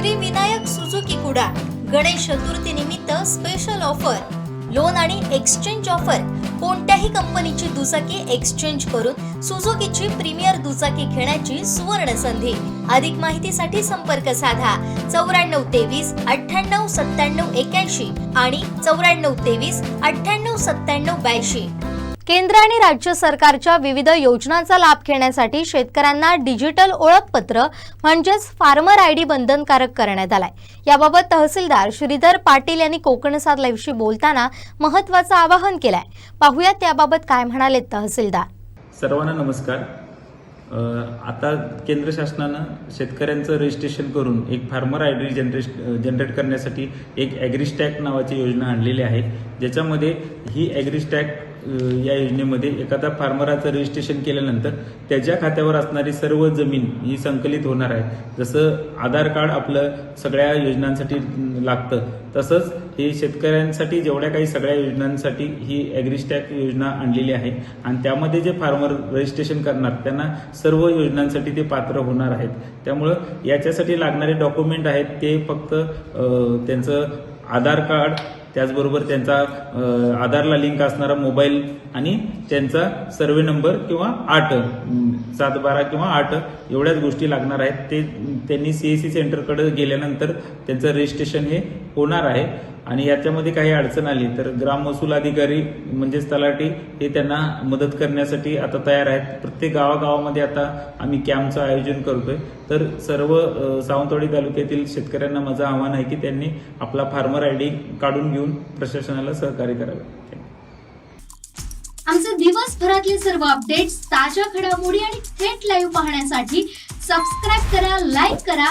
Shri Vinayak Suzuki कुडा गणेश चतुर्थी निमित्त special offer loan आणि exchange offer कोणत्याही कंपनीची दुचाकी एक्सचेंज करून सुझुकीची प्रीमियर दुचाकी घेण्याची सुवर्ण संधी. अधिक माहितीसाठी संपर्क साधा. चौऱ्याण्णव तेवीस अठ्ठ्याण्णव सत्त्याण्णव एक्याऐंशी आणि चौऱ्याण्णव तेवीस अठ्ठ्याण्णव सत्त्याण्णव ब्याऐंशी. केंद्र आणि राज्य सरकारच्या विविध योजनांचा लाभ घेण्यासाठी शेतकऱ्यांना डिजिटल ओळखपत्र म्हणजेच फार्मर आय डी बंधनकारक करण्यात आलाय. याबाबत तहसीलदार श्रीधर पाटील यांनी कोकण सात लाईव्हशी बोलताना महत्वाचं आवाहन केलंय. पाहूयात त्याबाबत काय म्हणाले तहसीलदार. सर्वांना नमस्कार. आता केंद्र शासनानं शेतकऱ्यांचं रजिस्ट्रेशन करून एक farmer I D generate generate करण्यासाठी एक ॲग्रिस्टॅक नावाची योजना आणलेली आहे. ज्याच्यामध्ये ही ॲग्रिस्टॅक या योजनेमध्ये एखादा फार्मराचं रजिस्ट्रेशन केल्यानंतर त्याच्या खात्यावर असणारी सर्व जमीन ही संकलित होणार आहे. जसं आधार कार्ड आपलं सगळ्या योजनांसाठी लागतं तसंच हे शेतकऱ्यांसाठी जेवढ्या काही सगळ्या योजनांसाठी ही ॲग्रिस्टॅक योजना आणलेली आहे आणि त्यामध्ये जे फार्मर रजिस्ट्रेशन करणार त्यांना सर्व योजनांसाठी ते पात्र होणार आहेत. त्यामुळं याच्यासाठी लागणारे डॉक्युमेंट आहेत ते फक्त त्यांचं आधार कार्ड त्याचबरोबर त्यांचा आधारला लिंक असणारा मोबाईल आणि त्यांचा सर्वे नंबर किंवा आठ सात बारा किंवा आठ एवढ्याच गोष्टी लागणार आहेत. ते त्यांनी सीएससी सेंटरकडे गेल्यानंतर त्यांचं रजिस्ट्रेशन हे होणार आहे. आणि याच्यामध्ये काही अडचण आली तर ग्राम महसूल अधिकारी म्हणजेच तलाठी हे त्यांना मदत करण्यासाठी आता तयार आहेत. प्रत्येक गावागावामध्ये आता आम्ही कॅम्पचं आयोजन करतोय. तर सर्व सावंतवाडी तालुक्यातील शेतकऱ्यांना माझं आव्हान आहे की त्यांनी आपला फार्मर आय डी काढून घेऊन प्रशासनाला सहकार्य करावे. आमचे दिवसभरातले सर्व अपडेट्स ताज्या घडामोडी आणि थेट लाईव्ह पाहण्यासाठी सबस्क्राईब करा लाईक करा